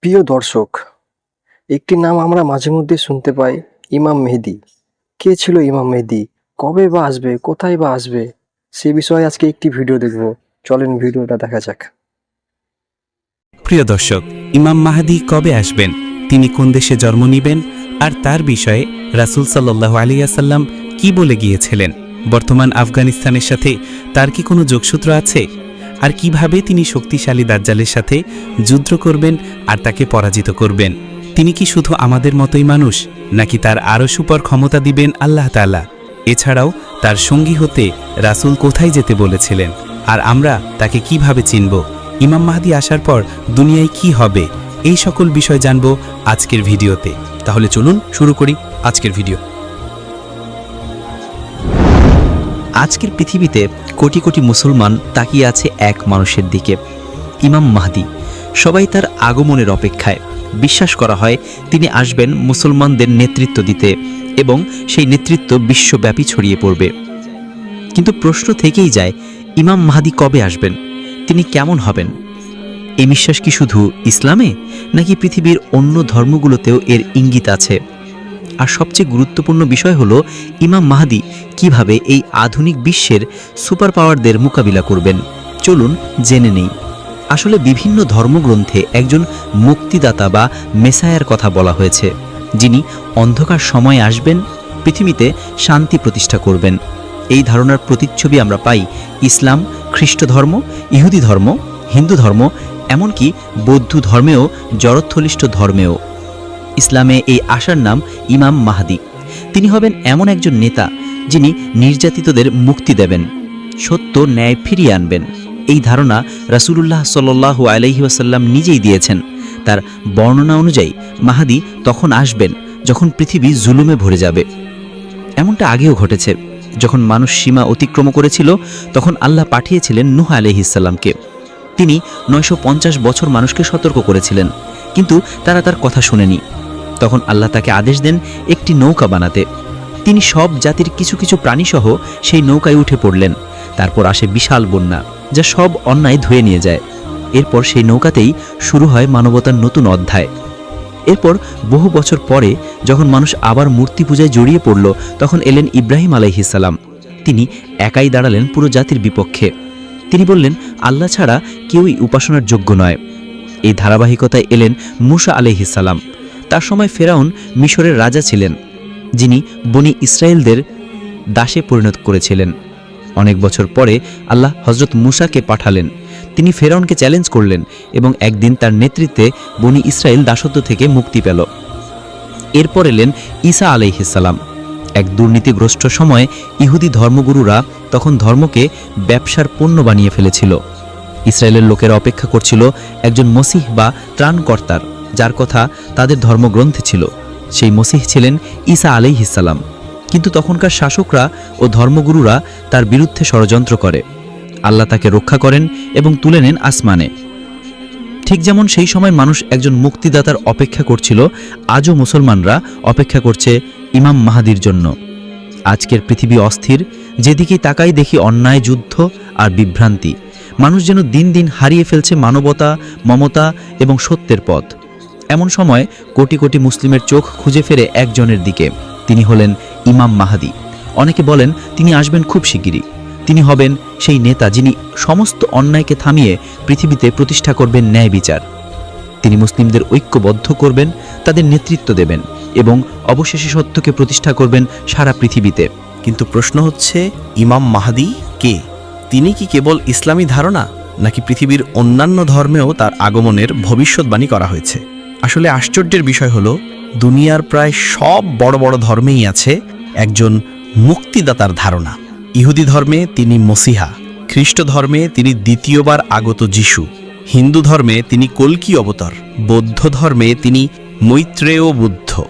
প্রিয় দর্শক, একটি নাম আমরা মাঝে মধ্যে শুনতে পাই, ইমাম মেহেদি। কে ছিল ইমাম মেহেদি? কবে বা আসবে? কোথায় বা আসবে? সে বিষয়ে আজকে একটি ভিডিও দেখব। চলেন ভিডিওটা দেখা যাক। প্রিয় দর্শক, ইমাম মাহাদি কবে আসবেন? তিনি কোন দেশে জন্ম নিবেন? আর তার বিষয়ে রাসূল সাল্লাহ আলিয়াসাল্লাম কি বলে গিয়েছিলেন? বর্তমান আফগানিস্তানের সাথে তার কি কোনো যোগসূত্র আছে? আর কীভাবে তিনি শক্তিশালী দাজ্জালের সাথে যুদ্ধ করবেন আর তাকে পরাজিত করবেন? তিনি কি শুধু আমাদের মতোই মানুষ, নাকি তার আরও সুপর ক্ষমতা দিবেন আল্লাহ তাআলা? এছাড়াও তার সঙ্গী হতে রাসূল কোথায় যেতে বলেছিলেন? আর আমরা তাকে কীভাবে চিনব? ইমাম মাহাদি আসার পর দুনিয়ায় কি হবে? এই সকল বিষয় জানব আজকের ভিডিওতে। তাহলে চলুন শুরু করি আজকের ভিডিও। আজকের পৃথিবীতে কোটি কোটি মুসলমান তাকিয়ে আছে এক মানুষের দিকে। ইমাম মাহদি, সবাই তার আগমনের অপেক্ষায়। বিশ্বাস করা হয়, তিনি আসবেন মুসলমানদের নেতৃত্ব দিতে এবং সেই নেতৃত্ব বিশ্বব্যাপী ছড়িয়ে পড়বে। কিন্তু প্রশ্ন থেকেই যায়, ইমাম মাহাদি কবে আসবেন? তিনি কেমন হবেন? এই বিশ্বাস কি শুধু ইসলামে, নাকি পৃথিবীর অন্য ধর্মগুলোতেও এর ইঙ্গিত আছে? আর সবচেয়ে গুরুত্বপূর্ণ বিষয় হলো ইমাম মাহাদি কীভাবে এই আধুনিক বিশ্বের সুপার পাওয়ারদের মোকাবিলা করবেন। চলুন জেনে নেই। আসলে বিভিন্ন ধর্মগ্রন্থে একজন মুক্তিদাতা বা মেসায়ার কথা বলা হয়েছে, যিনি অন্ধকার সময়ে আসবেন, পৃথিবীতে শান্তি প্রতিষ্ঠা করবেন। এই ধারণার প্রতিচ্ছবি আমরা পাই ইসলাম, খ্রিস্ট ধর্ম, ইহুদি ধর্ম, হিন্দু ধর্ম, এমনকি বৌদ্ধ ধর্মেও জড়থলিষ্ঠ ধর্মেও। ইসলামে এই আশার নাম ইমাম মাহাদি। তিনি হবেন এমন একজন নেতা যিনি নির্যাতিতদের মুক্তি দেবেন, সত্য ন্যায় ফিরিয়ে আনবেন। এই ধারণা রাসূলুল্লাহ সাল্লাল্লাহু আলাইহি ওয়াসাল্লাম নিজেই দিয়েছেন। তার বর্ণনা অনুযায়ী মাহাদি তখন আসবেন যখন পৃথিবী জুলুমে ভরে যাবে। এমনটা আগেও ঘটেছে। যখন মানুষ সীমা অতিক্রম করেছিল, তখন আল্লাহ পাঠিয়েছিলেন নুহ আলহিসাল্লামকে তিনি নয়শো পঞ্চাশ বছর মানুষকে সতর্ক করেছিলেন, কিন্তু তারা তার কথা শুনেনি। তখন আল্লাহ তাকে আদেশ দেন, একটি নৌকা বানাতে। তিনি সব জাতির কিছু কিছু প্রাণীসহ সেই নৌকায় উঠে পড়লেন। তারপর আসে বিশাল বন্যা, যা সব অন্যায় ধুয়ে নিয়ে যায়। এরপর সেই নৌকাতেই শুরু হয় মানবতার নতুন অধ্যায়। এরপর বহু বছর পরে যখন মানুষ আবার মূর্তি পূজায় জড়িয়ে পড়ল, তখন এলেন ইব্রাহিম আলাইহিসাল্লাম তিনি একাই দাঁড়ালেন পুরো জাতির বিপক্ষে। তিনি বললেন, আল্লাহ ছাড়া কেউই উপাসনার যোগ্য নয়। এই ধারাবাহিকতায় এলেন মুসা আলাইহিসাল্লাম তার সময় ফেরাউন মিশরের রাজা ছিলেন, যিনি বনি ইসরায়েলদের দাসে পরিণত করেছিলেন। অনেক বছর পরে আল্লাহ হজরত মুসাকে পাঠালেন। তিনি ফেরাউনকে চ্যালেঞ্জ করলেন এবং একদিন তার নেতৃত্বে বনি ইসরায়েল দাসত্ব থেকে মুক্তি পেল। এরপর এলেন ঈসা আলাইহিসাল্লাম এক দুর্নীতিগ্রস্ত সময়ে ইহুদি ধর্মগুরুরা তখন ধর্মকে ব্যবসার পণ্য বানিয়ে ফেলেছিল। ইসরায়েলের লোকেরা অপেক্ষা করছিল একজন মসিহ বা ত্রাণকর্তার। যার কথা তাদের ধর্মগ্রন্থে ছিল। সেই মসিহ ছিলেন ঈসা আলাইহিসাল্লাম কিন্তু তখনকার শাসকরা ও ধর্মগুরুরা তার বিরুদ্ধে ষড়যন্ত্র করে। আল্লাহ তাকে রক্ষা করেন এবং তুলে নেন আসমানে। ঠিক যেমন সেই সময় মানুষ একজন মুক্তিদাতার অপেক্ষা করছিল, আজও মুসলমানরা অপেক্ষা করছে ইমাম মাহাদির জন্য। আজকের পৃথিবী অস্থির যেদিকে তাকাই দেখি অন্যায়, যুদ্ধ আর বিভ্রান্তি। মানুষ যেন দিন দিন হারিয়ে ফেলছে মানবতা, মমতা এবং সত্যের পথ। এমন সময় কোটি কোটি মুসলিমের চোখ খুঁজে ফেরে একজনের দিকে। তিনি হলেন ইমাম মাহাদি। অনেকে বলেন, তিনি আসবেন খুব শিগগিরই। তিনি হবেন সেই নেতা যিনি সমস্ত অন্যায়কে থামিয়ে পৃথিবীতে প্রতিষ্ঠা করবেন ন্যায় বিচার। তিনি মুসলিমদের ঐক্যবদ্ধ করবেন, তাদের নেতৃত্ব দেবেন এবং অবশেষে সত্যকে প্রতিষ্ঠা করবেন সারা পৃথিবীতে। কিন্তু প্রশ্ন হচ্ছে, ইমাম মাহাদি কে? তিনি কি কেবল ইসলামী ধারণা, নাকি পৃথিবীর অন্যান্য ধর্মেও তার আগমনের ভবিষ্যৎবাণী করা হয়েছে? আসলে আশ্চর্যের বিষয় হলো, দুনিয়ার প্রায় সব বড় বড় ধর্মেই আছে একজন মুক্তিদাতার ধারণা। ইহুদি ধর্মে তিনি মসিহা, খ্রিস্ট ধর্মে তিনি দ্বিতীয়বার আগত যিশু, হিন্দু ধর্মে তিনি কল্কি অবতার, বৌদ্ধ ধর্মে তিনি মৈত্রেয় বুদ্ধ।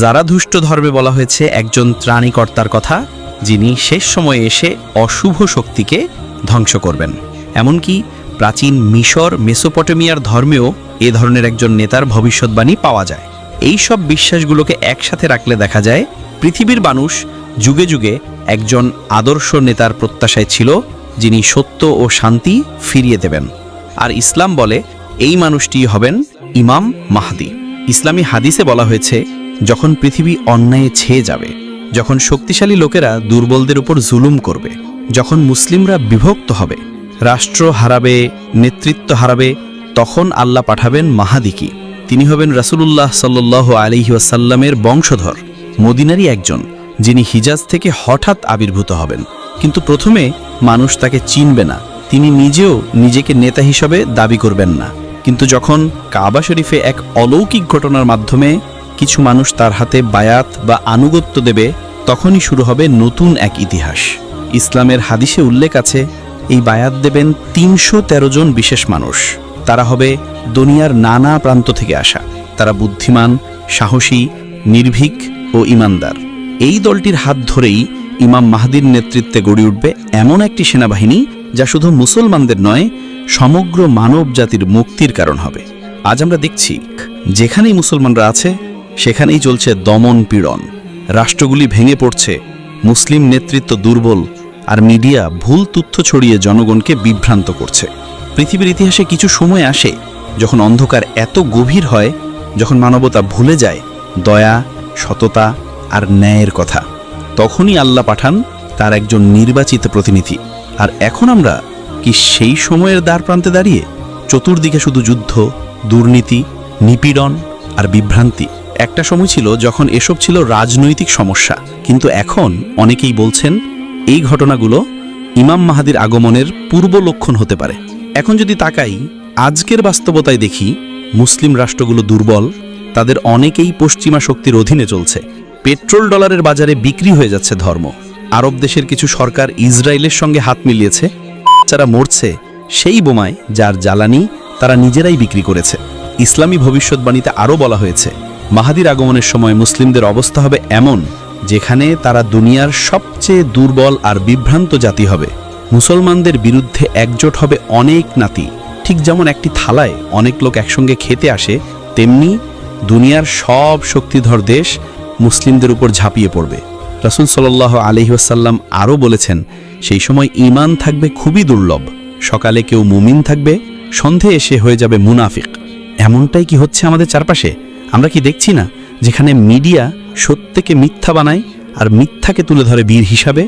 জারাধুষ্ট ধর্মে বলা হয়েছে একজন ত্রাণীকর্তার কথা, যিনি শেষ সময়ে এসে অশুভ শক্তিকে ধ্বংস করবেন। এমনকি প্রাচীন মিশর মেসোপটেমিয়ার ধর্মেও এ ধরনের একজন নেতার ভবিষ্যৎবাণী পাওয়া যায়। এই সব বিশ্বাসগুলোকে একসাথে রাখলে দেখা যায়, পৃথিবীর মানুষ যুগে যুগে একজন আদর্শ নেতার প্রত্যাশায় ছিল, যিনি সত্য ও শান্তি ফিরিয়ে দেবেন। আর ইসলাম বলে, এই মানুষটি হবেন ইমাম মাহাদি। ইসলামী হাদিসে বলা হয়েছে, যখন পৃথিবী অন্যায়ে ছেয়ে যাবে, যখন শক্তিশালী লোকেরা দুর্বলদের উপর জুলুম করবে, যখন মুসলিমরা বিভক্ত হবে রাষ্ট্র হারাবে, নেতৃত্ব হারাবে, তখন আল্লাহ পাঠাবেন মাহাদিকি। তিনি হবেন রাসূলুল্লাহ সাল্লাহ আলিহাসাল্লামের বংশধর, মদিনারই একজন, যিনি হিজাজ থেকে হঠাৎ আবির্ভূত হবেন। কিন্তু প্রথমে মানুষ তাকে চিনবে না। তিনি নিজেও নিজেকে নেতা হিসাবে দাবি করবেন না। কিন্তু যখন কাবা শরীফে এক অলৌকিক ঘটনার মাধ্যমে কিছু মানুষ তার হাতে বায়াত বা আনুগত্য দেবে, তখনই শুরু হবে নতুন এক ইতিহাস। ইসলামের হাদিসে উল্লেখ আছে এই বায়াত দেবেন তিনশো তেরো জন বিশেষ মানুষ। তারা হবে দুনিয়ার নানা প্রান্ত থেকে আসা। তারা বুদ্ধিমান, সাহসী, নির্ভীক ও ইমানদার। এই দলটির হাত ধরেই ইমাম মাহাদির নেতৃত্বে গড়ে উঠবে এমন একটি সেনাবাহিনী যা শুধু মুসলমানদের নয়, সমগ্র মানব জাতির মুক্তির কারণ হবে। আজ আমরা দেখছি, যেখানেই মুসলমানরা আছে, সেখানেই চলছে দমন পীড়ন। রাষ্ট্রগুলি ভেঙে পড়ছে, মুসলিম নেতৃত্ব দুর্বল আর মিডিয়া ভুল তথ্য ছড়িয়ে জনগণকে বিভ্রান্ত করছে। পৃথিবীর ইতিহাসে কিছু সময় আসে যখন অন্ধকার এত গভীর হয়, যখন মানবতা ভুলে যায় দয়া, সততা আর ন্যায়ের কথা। তখনই আল্লাহ পাঠান তার একজন নির্বাচিত প্রতিনিধি। আর এখন আমরা কি সেই সময়ের দ্বার প্রান্তে দাঁড়িয়ে চতুর্দিকে শুধু যুদ্ধ, দুর্নীতি, নিপীড়ন আর বিভ্রান্তি? একটা সময় ছিল যখন এসব ছিল রাজনৈতিক সমস্যা, কিন্তু এখন অনেকেই বলছেন এই ঘটনাগুলো ইমাম মাহাদির আগমনের পূর্ব লক্ষণ হতে পারে। এখন যদি তাকাই, আজকের বাস্তবতায় দেখি, মুসলিম রাষ্ট্রগুলো দুর্বল, তাদের অনেকেই পশ্চিমা শক্তির অধীনে চলছে। পেট্রোল ডলারের বাজারে বিক্রি হয়ে যাচ্ছে ধর্ম। আরব দেশের কিছু সরকার ইসরায়েলের সঙ্গে হাত মিলিয়েছে। যারা মরছে, সেই বোমায় যার জ্বালানি তারা নিজেরাই বিক্রি করেছে। ইসলামী ভবিষ্যৎবাণীতে আরও বলা হয়েছে, মাহাদির আগমনের সময় মুসলিমদের অবস্থা হবে এমন যেখানে তারা দুনিয়ার সবচেয়ে দুর্বল আর বিভ্রান্ত জাতি হবে। মুসলমানদের বিরুদ্ধে একজোট হবে অনেক নাতি। ঠিক যেমন একটি থালায় অনেক লোক একসঙ্গে খেতে আসে, তেমনি দুনিয়ার সব শক্তিধর দেশ মুসলিমদের উপর ঝাঁপিয়ে পড়বে। রাসুল সাল্লাহ আলহিহাসাল্লাম আরও বলেছেন, সেই সময় ইমান থাকবে খুবই দুর্লভ। সকালে কেউ মুমিন থাকবে, সন্ধে এসে হয়ে যাবে মুনাফিক। এমনটাই কি হচ্ছে আমাদের চারপাশে? আমরা কি দেখছি না? যেখানে মিডিয়া সত্যকে মিথ্যা বানায় আর মিথ্যাকে তুলে ধরে বীর হিসাবে,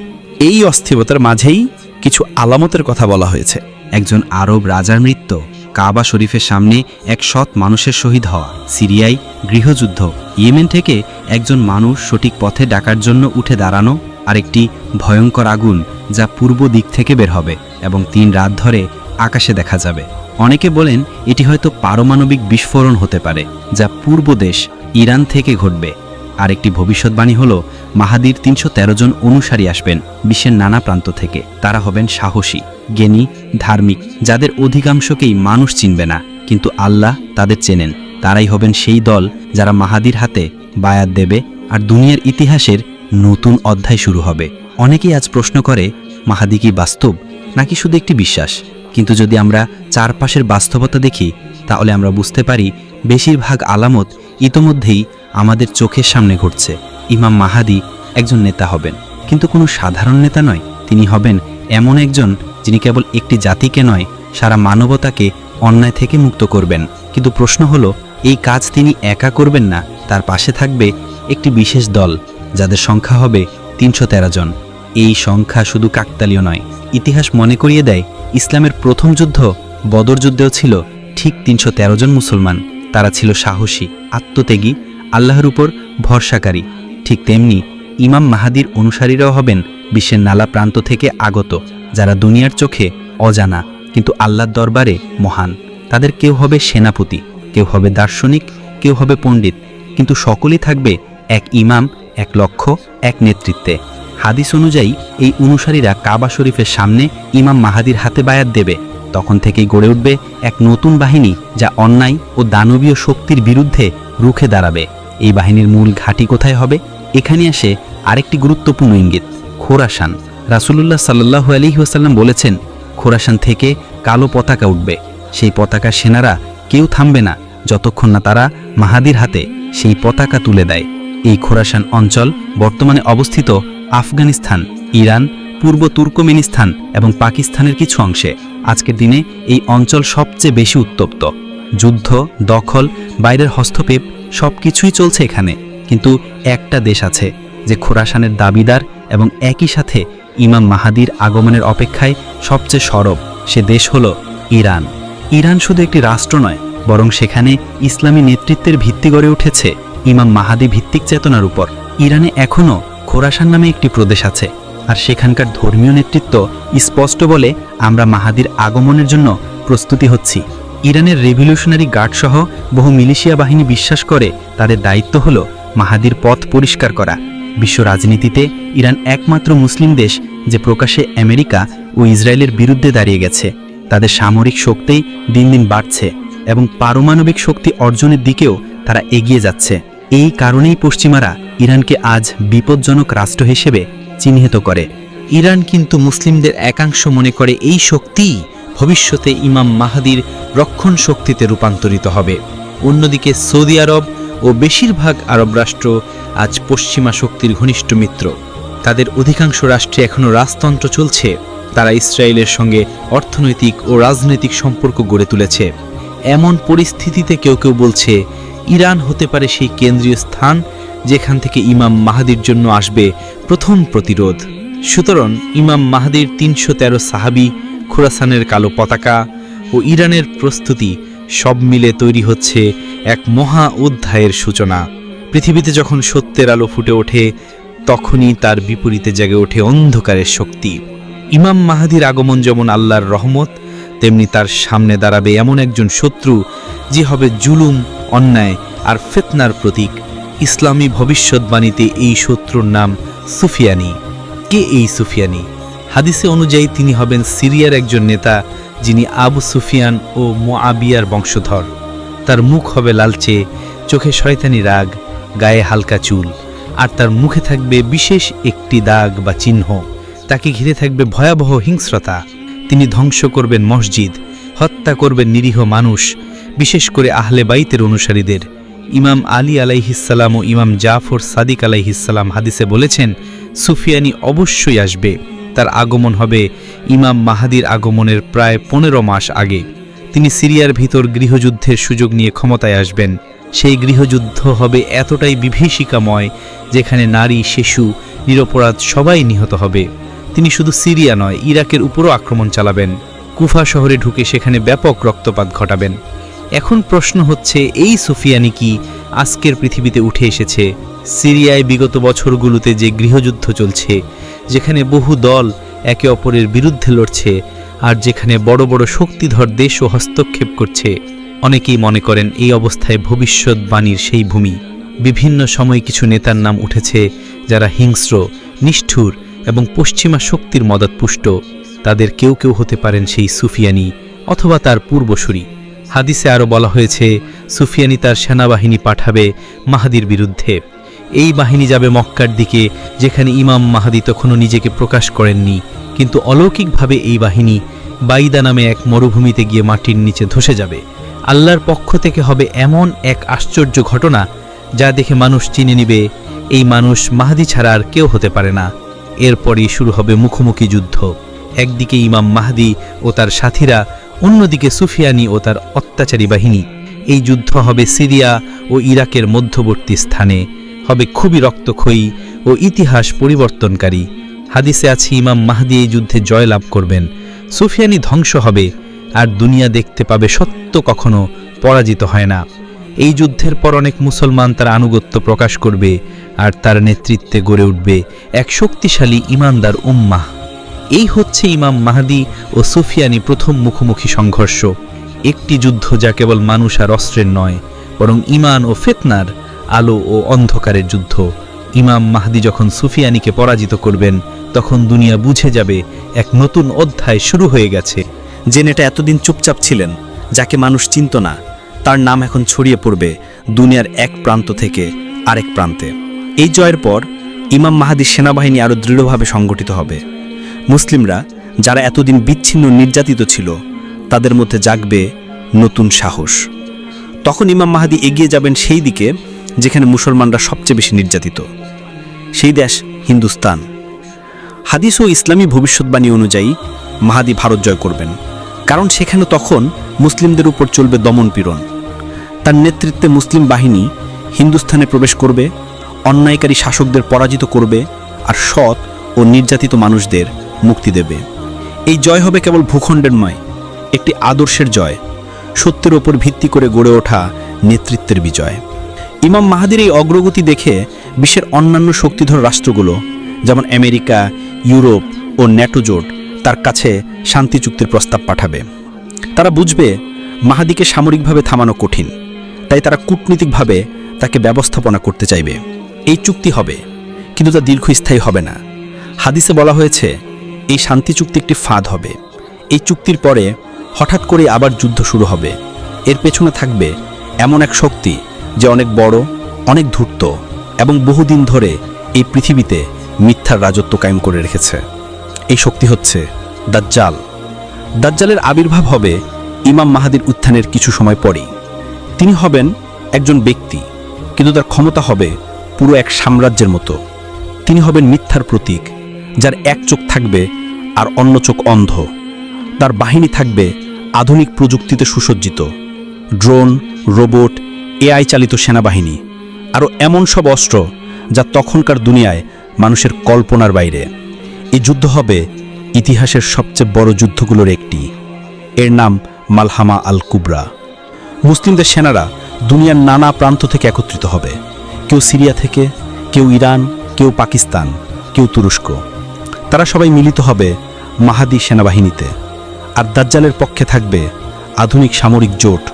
এই অস্থিরতার মাঝেই কিছু আলামতের কথা বলা হয়েছে। একজন আরব রাজার মৃত্যু, কাবা শরীফের সামনে এক সৎ মানুষের শহীদ হওয়া, সিরিয়ায় গৃহযুদ্ধ, ইয়েমেন থেকে একজন মানুষ সঠিক পথে ডাকার জন্য উঠে দাঁড়ানো আর একটি ভয়ঙ্কর আগুন যা পূর্ব দিক থেকে বের হবে এবং তিন রাত ধরে আকাশে দেখা যাবে। অনেকে বলেন, এটি হয়তো পারমাণবিক বিস্ফোরণ হতে পারে, যা পূর্ব দেশ ইরান থেকে ঘটবে। আরেকটি ভবিষ্যৎবাণী হল, মাহাদির তিনশো তেরো জন অনুসারী আসবেন বিশ্বের নানা প্রান্ত থেকে। তারা হবেন সাহসী, জ্ঞানী, ধার্মিক, যাদের অধিকাংশকেই মানুষ চিনবে না, কিন্তু আল্লাহ তাদের চেনেন। তারাই হবেন সেই দল যারা মাহাদির হাতে বায়াত দেবে আর দুনিয়ার ইতিহাসের নতুন অধ্যায় শুরু হবে। অনেকেই আজ প্রশ্ন করে, মাহাদি কি বাস্তব, নাকি শুধু একটি বিশ্বাস? কিন্তু যদি আমরা চারপাশের বাস্তবতা দেখি, তাহলে আমরা বুঝতে পারি, বেশিরভাগ আলামত ইতোমধ্যেই আমাদের চোখের সামনে ঘটছে, ইমাম মাহাদি একজন নেতা হবেন। কিন্তু কোনো সাধারণ নেতা নয়, তিনি হবেন এমন একজন যিনি কেবল একটি জাতিকে নয়, সারা মানবতাকে অন্যায় থেকে মুক্ত করবেন। কিন্তু প্রশ্ন হলো, এই কাজ তিনি একা করবেন না, তার পাশে থাকবে একটি বিশেষ দল, যাদের সংখ্যা হবে তিনশো তেরো জন। এই সংখ্যা শুধু কাকতালীয় নয়, ইতিহাস মনে করিয়ে দেয়, ইসলামের প্রথম যুদ্ধ বদর যুদ্ধেও ছিল ঠিক তিনশো তেরো জন মুসলমান। তারা ছিল সাহসী, আত্মত্যাগী, আল্লাহর উপর ভরসাকারী। ঠিক তেমনি ইমাম মাহাদির অনুসারীরাও হবেন বিশ্বের নালা প্রান্ত থেকে আগত, যারা দুনিয়ার চোখে অজানা, কিন্তু আল্লাহর দরবারে মহান। তাদের কেউ হবে সেনাপতি, কেউ হবে দার্শনিক, কেউ হবে পণ্ডিত, কিন্তু সকলেই থাকবে এক ইমাম, এক লক্ষ্য, এক নেতৃত্বে। হাদিস অনুযায়ী এই অনুসারীরা কাবা শরীফের সামনে ইমাম মাহাদির হাতে বায়াত দেবে। তখন থেকেই গড়ে উঠবে এক নতুন বাহিনী যা অন্যায় ও দানবীয় শক্তির বিরুদ্ধে রুখে দাঁড়াবে। এই বাহিনীর মূল ঘাঁটি কোথায় হবে? এখানে আসে আরেকটি গুরুত্বপূর্ণ ইঙ্গিত, খোরাসান। রাসুলুল্লাহ সাল্লাহু আলী ওসাল্লাম বলেছেন, খোরাসান থেকে কালো পতাকা উঠবে। সেই পতাকা সেনারা কেউ থামবে না, যতক্ষণ না তারা মাহাদির হাতে সেই পতাকা তুলে দেয়। এই খোরাসান অঞ্চল বর্তমানে অবস্থিত আফগানিস্তান, ইরান পূর্ব তুর্কমেনিস্তান এবং পাকিস্তানের কিছু অংশে। আজকের দিনে এই অঞ্চল সবচেয়ে বেশি উত্তপ্ত। যুদ্ধ, দখল, বাইরের হস্তক্ষেপ সব কিছুই চলছে এখানে। কিন্তু একটা দেশ আছে যে খোরাসানের দাবিদার এবং একই সাথে ইমাম মাহাদির আগমনের অপেক্ষায় সবচেয়ে সরব। সে দেশ হল ইরান। ইরান শুধু একটি রাষ্ট্র নয়, বরং সেখানে ইসলামী নেতৃত্বের ভিত্তি গড়ে উঠেছে। ইমাম মাহাদি ভিত্তিক চেতনার উপর। ইরানে এখনও খোরাসান নামে একটি প্রদেশ আছে। আর সেখানকার ধর্মীয় নেতৃত্ব স্পষ্ট বলে আমরা মাহাদির আগমনের জন্য প্রস্তুতি হচ্ছি। ইরানের রেভলিউশনারি গার্ড সহ বহু মিলিশিয়া বাহিনী বিশ্বাস করে তাদের দায়িত্ব হল মাহাদির পথ পরিষ্কার করা। বিশ্ব রাজনীতিতে ইরান একমাত্র মুসলিম দেশ যে প্রকাশ্যে আমেরিকা ও ইসরায়েলের বিরুদ্ধে দাঁড়িয়ে গেছে। তাদের সামরিক শক্তি দিন দিন বাড়ছে এবং পারমাণবিক শক্তি অর্জনের দিকেও তারা এগিয়ে যাচ্ছে। এই কারণেই পশ্চিমারা ইরানকে আজ বিপজ্জনক রাষ্ট্র হিসেবে চিহ্নিত করে। ইরান কিন্তু মুসলিমদের একাংশ মনে করে এই শক্তি ভবিষ্যতে ইমাম মাহাদির রক্ষণ শক্তিতে রূপান্তরিত হবে। অন্যদিকে সৌদি আরব ও বেশিরভাগ আরব রাষ্ট্র আজ পশ্চিমা শক্তির ঘনিষ্ঠ মিত্র। তাদের অধিকাংশ রাষ্ট্রে এখনও রাজতন্ত্র চলছে। তারা ইসরায়েলের সঙ্গে অর্থনৈতিক ও রাজনৈতিক সম্পর্ক গড়ে তুলেছে। এমন পরিস্থিতিতে কেউ কেউ বলছে, ইরান হতে পারে সেই কেন্দ্রীয় স্থান যেখান থেকে ইমাম মাহাদির জন্য আসবে প্রথম প্রতিরোধ। সুতরাং ইমাম মাহাদির তিনশো তেরো সাহাবি, খুরাসানের কালো পতাকা ও ইরানের প্রস্তুতি সব মিলে তৈরি হচ্ছে এক মহা অধ্যায়ের সূচনা। পৃথিবীতে যখন সত্যের আলো ফুটে ওঠে, তখনই তার বিপরীতে জেগে ওঠে অন্ধকারের শক্তি। ইমাম মাহাদির আগমন যেমন আল্লাহর রহমত, তেমনি তার সামনে দাঁড়াবে এমন একজন শত্রু যে হবে জুলুম, অন্যায় আর ফেতনার প্রতীক। ইসলামী ভবিষ্যৎবাণীতে এই শত্রুর নাম সুফিয়ানি। কে এই সুফিয়ানি? হাদিসে অনুযায়ী তিনি হবেন সিরিয়ার একজন নেতা, যিনি আবু সুফিয়ান ও মোয়াবিয়ার বংশধর। তার মুখ হবে লালচে, চোখে শয়তানি রাগ, গায়ে হালকা চুল, আর তার মুখে থাকবে বিশেষ একটি দাগ বা চিহ্ন। তাকে ঘিরে থাকবে ভয়াবহ হিংস্রতা। তিনি ধ্বংস করবেন মসজিদ, হত্যা করবেন নিরীহ মানুষ, বিশেষ করে আহলে বাইতের অনুসারীদের। ইমাম আলী আলাইহিসাল্লাম ও ইমাম জাফর সাদিক আলাইহিসাল্লাম হাদিসে বলেছেন, সুফিয়ানি অবশ্যই আসবে। তার আগমন হবে ইমাম মাহাদির আগমনের প্রায় পনেরো মাস আগে। তিনি সিরিয়ার ভিতর গৃহযুদ্ধের সুযোগ নিয়ে ক্ষমতায় আসবেন। সেই গৃহযুদ্ধ হবে এতটাই বিভীষিকাময় যেখানে নারী, শিশু, নিরপরাধ সবাই নিহত হবে। তিনি শুধু সিরিয়া নয়, ইরাকের উপরও আক্রমণ চালাবেন। কুফা শহরে ঢুকে সেখানে ব্যাপক রক্তপাত ঘটাবেন। এখন প্রশ্ন হচ্ছে, এই সুফিয়ানি কি আজকের পৃথিবীতে উঠে এসেছে? সিরিয়ায় বিগত বছরগুলোতে যে গৃহযুদ্ধ চলছে, যেখানে বহু দল একে অপরের বিরুদ্ধে লড়ছে, আর যেখানে বড় বড় শক্তিধর দেশও হস্তক্ষেপ করছে, অনেকেই মনে করেন এই অবস্থায় ভবিষ্যৎবাণীর সেই ভূমি। বিভিন্ন সময় কিছু নেতার নাম উঠেছে যারা হিংস্র, নিষ্ঠুর এবং পশ্চিমা শক্তির মদতপুষ্ট। তাদের কেউ কেউ হতে পারেন সেই সুফিয়ানি, অথবা তার পূর্বসূরি। হাদিসে আরও বলা হয়েছে, সুফিয়ানি তার সেনাবাহিনী পাঠাবে মাহাদির বিরুদ্ধে। এই বাহিনী যাবে মক্কার দিকে, যেখানে ইমাম মাহাদি তখনও নিজেকে প্রকাশ করেননি। কিন্তু অলৌকিকভাবে এই বাহিনী বাইদা নামে এক মরুভূমিতে গিয়ে মাটির নিচে ধসে যাবে। আল্লাহর পক্ষ থেকে হবে এমন এক আশ্চর্য ঘটনা, যা দেখে মানুষ চিনে নিবে, এই মানুষ মাহাদি ছাড়া আর কেউ হতে পারে না। এরপরই শুরু হবে মুখোমুখি যুদ্ধ। একদিকে ইমাম মাহাদি ও তার সাথীরা অন্যদিকে সুফিয়ানি ও তার অত্যাচারী বাহিনী। এই যুদ্ধ হবে সিরিয়া ও ইরাকের মধ্যবর্তী স্থানে। হবে খুবই রক্তক্ষয়ী ও ইতিহাস পরিবর্তনকারী। হাদিসে আছে, ইমাম মাহদি এই যুদ্ধে জয়লাভ করবেন। সুফিয়ানি ধ্বংস হবে, আর দুনিয়া দেখতে পাবে সত্য কখনো পরাজিত হয় না। এই যুদ্ধের পর অনেক মুসলমান তার আনুগত্য প্রকাশ করবে, আর তার নেতৃত্বে গড়ে উঠবে এক শক্তিশালী ইমানদার উম্মাহ। এই হচ্ছে ইমাম মাহাদি ও সুফিয়ানি প্রথম মুখোমুখি সংঘর্ষ। একটি যুদ্ধ যা কেবল মানুষ আর অস্ত্রের নয়, বরং ইমান ও ফেতনার আলো ও অন্ধকারের যুদ্ধ। ইমাম মাহদি যখন সুফিয়ানিকে পরাজিত করবেন, তখন দুনিয়া বুঝে যাবে এক নতুন অধ্যায় শুরু হয়ে গেছে। যে নেতা এতদিন চুপচাপ ছিলেন, যাকে মানুষ চিনত না, তার নাম এখন ছড়িয়ে পড়বে দুনিয়ার এক প্রান্ত থেকে আরেক প্রান্তে। এই জয়ের পর ইমাম মাহাদির সেনাবাহিনী আরও দৃঢ়ভাবে সংগঠিত হবে। মুসলিমরা যারা এতদিন বিচ্ছিন্ন নির্যাতিত ছিল, তাদের মধ্যে জাগবে নতুন সাহস। তখন ইমাম মাহাদি এগিয়ে যাবেন সেই দিকে, যেখানে মুসলমানরা সবচেয়ে বেশি নির্যাতিত। সেই দেশ হিন্দুস্তান। হাদিস ও ইসলামী ভবিষ্যৎবাণী অনুযায়ী মাহাদি ভারত জয় করবেন। কারণ সেখানে তখন মুসলিমদের উপর চলবে দমনপীড়ন তার নেতৃত্বে মুসলিম বাহিনী হিন্দুস্থানে প্রবেশ করবে, অন্যায়কারী শাসকদের পরাজিত করবে আর সৎ ও নির্যাতিত মানুষদের মুক্তি দেবে। এই জয় হবে কেবল ভূখণ্ডের নয়, একটি আদর্শের জয়। সত্যের ওপর ভিত্তি করে গড়ে ওঠা নেতৃত্বের বিজয়। ইমাম মাহাদির এই অগ্রগতি দেখে বিশ্বের অন্যান্য শক্তিধর রাষ্ট্রগুলো, যেমন আমেরিকা, ইউরোপ ও ন্যাটো জোট, তার কাছে শান্তি চুক্তির প্রস্তাব পাঠাবে। তারা বুঝবে, মাহাদিকে সামরিকভাবে থামানো কঠিন, তাই তারা কূটনীতিকভাবে তাকে ব্যবস্থাপনা করতে চাইবে। এই চুক্তি হবে, কিন্তু তা দীর্ঘস্থায়ী হবে না। হাদিসে বলা হয়েছে এই শান্তি চুক্তি একটি ফাঁদ হবে। এই চুক্তির পরে হঠাৎ করে আবার যুদ্ধ শুরু হবে। এর পেছনে থাকবে এমন এক শক্তি যে অনেক বড়, অনেক ধূর্ত এবং বহুদিন ধরে এই পৃথিবীতে মিথ্যার রাজত্ব কায়েম করে রেখেছে। এই শক্তি হচ্ছে দাজ্জাল। দাজ্জালের আবির্ভাব হবে ইমাম মাহাদির উত্থানের কিছু সময় পরেই। তিনি হবেন একজন ব্যক্তি, কিন্তু তার ক্ষমতা হবে পুরো এক সাম্রাজ্যের মতো। তিনি হবেন মিথ্যার প্রতীক যার এক চোখ থাকবে আর অন্য চোখ অন্ধ। তার বাহিনী থাকবে আধুনিক প্রযুক্তিতে সুসজ্জিত। ড্রোন, রোবট, এআই চালিত সেনাবাহিনী, আরও এমন সব অস্ত্র যা তখনকার দুনিয়ায় মানুষের কল্পনার বাইরে। এই যুদ্ধ হবে ইতিহাসের সবচেয়ে বড় যুদ্ধগুলোর একটি। এর নাম মালহামা আল কুবরা মুসলিমদের সেনারা দুনিয়ার নানা প্রান্ত থেকে একত্রিত হবে। কেউ সিরিয়া থেকে, কেউ ইরান, কেউ পাকিস্তান, কেউ তুরস্ক। তারা সবাই মিলিত হবে মাহাদি সেনাবাহিনীতে। আর দাজ্জালের পক্ষে থাকবে আধুনিক সামরিক জোট,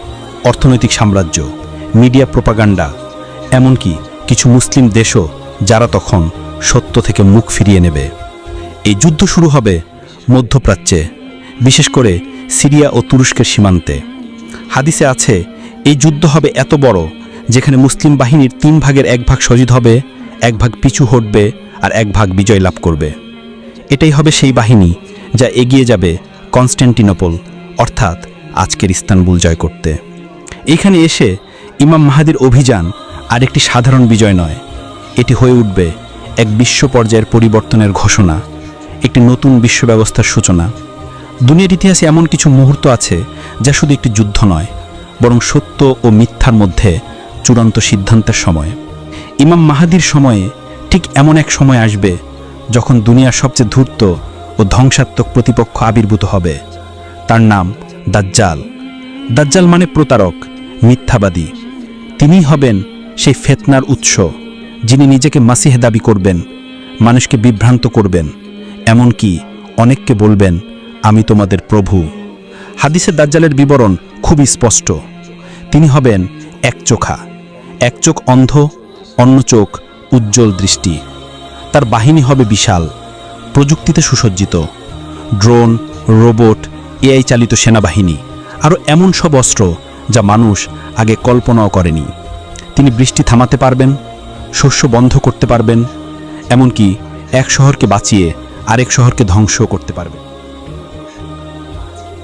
অর্থনৈতিক সাম্রাজ্য, মিডিয়া প্রোপাগান্ডা, এমনকি কিছু মুসলিম দেশও যারা তখন সত্য থেকে মুখ ফিরিয়ে নেবে। এই যুদ্ধ শুরু হবে মধ্যপ্রাচ্যে, বিশেষ করে সিরিয়া ও তুরস্কের সীমান্তে। হাদিসে আছে, এই যুদ্ধ হবে এত বড়, যেখানে মুসলিম বাহিনীর তিন ভাগের এক ভাগ শহীদ হবে, এক ভাগ পিছু হটবে আর এক ভাগ বিজয় লাভ করবে। এটাই হবে সেই বাহিনী যা এগিয়ে যাবে কনস্ট্যান্টিনোপল অর্থাৎ আজকের ইস্তানবুল জয় করতে। এখানে এসে ইমাম মাহাদির অভিযান আর একটি সাধারণ বিজয় নয়, এটি হয়ে উঠবে এক বিশ্ব পর্যায়ের পরিবর্তনের ঘোষণা, একটি নতুন বিশ্ব ব্যবস্থার সূচনা। দুনিয়ার ইতিহাসে এমন কিছু মুহূর্ত আছে যা শুধু একটি যুদ্ধ নয়, বরং সত্য ও মিথ্যার মধ্যে চূড়ান্ত সিদ্ধান্তের সময়। ইমাম মাহাদির সময়ে ঠিক এমন এক সময় আসবে যখন দুনিয়ার সবচেয়ে ধূর্ত ও ধ্বংসাত্মক প্রতিপক্ষ আবির্ভূত হবে, তার নাম দাজ্জাল। দাজ্জাল মানে প্রতারক, মিথ্যাবাদী। তিনিই হবেন সেই ফেতনার উৎস, যিনি নিজেকে মাসিহ দাবি করবেন, মানুষকে বিভ্রান্ত করবেন, এমনকি অনেককে বলবেন, আমি তোমাদের প্রভু। হাদিসে দাজ্জালের বিবরণ খুবই স্পষ্ট। তিনি হবেন এক চোখা এক চোখ অন্ধ অন্য চোখ উজ্জ্বল দৃষ্টি। তার বাহিনী হবে বিশাল, প্রযুক্তিতে সুসজ্জিত, ড্রোন, রোবট, এআই চালিত সেনাবাহিনী, আরও এমন সব অস্ত্র যা মানুষ আগে কল্পনাও করেনি। তিনি বৃষ্টি থামাতে পারবেন, শস্য বন্ধ করতে পারবেন, এমনকি এক শহরকে বাঁচিয়ে আরেক শহরকে ধ্বংসও করতে পারবেন।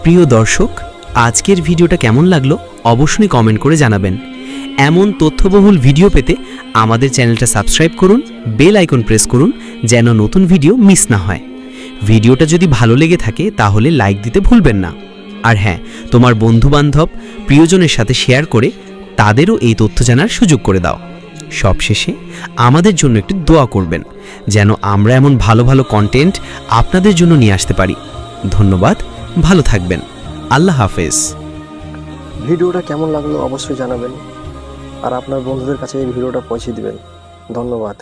প্রিয় দর্শক, আজকের ভিডিওটা কেমন লাগল অবশ্যই কমেন্ট করে জানাবেন। এমন তথ্যবহুল ভিডিও পেতে আমাদের চ্যানেলটা সাবস্ক্রাইব করুন, বেল আইকন প্রেস করুন, যেন নতুন ভিডিও মিস না হয়। ভিডিওটা যদি ভালো লেগে থাকে, তাহলে লাইক দিতে ভুলবেন না। আর হ্যাঁ তোমার বন্ধুবান্ধব, প্রিয়জনের সাথে শেয়ার করে তাদেরও এই তথ্য জানার সুযোগ করে দাও। সবশেষে আমাদের জন্য একটু দোয়া করবেন, যেন আমরা এমন ভালো ভালো কন্টেন্ট আপনাদের জন্য নিয়ে আসতে পারি। ধন্যবাদ, ভালো থাকবেন। আল্লাহ হাফেজ। ভিডিওটা কেমন লাগল অবশ্যই জানাবেন। আর আপনার বন্ধুদের কাছে এই ভিডিওটা পৌঁছে দিবেন। ধন্যবাদ।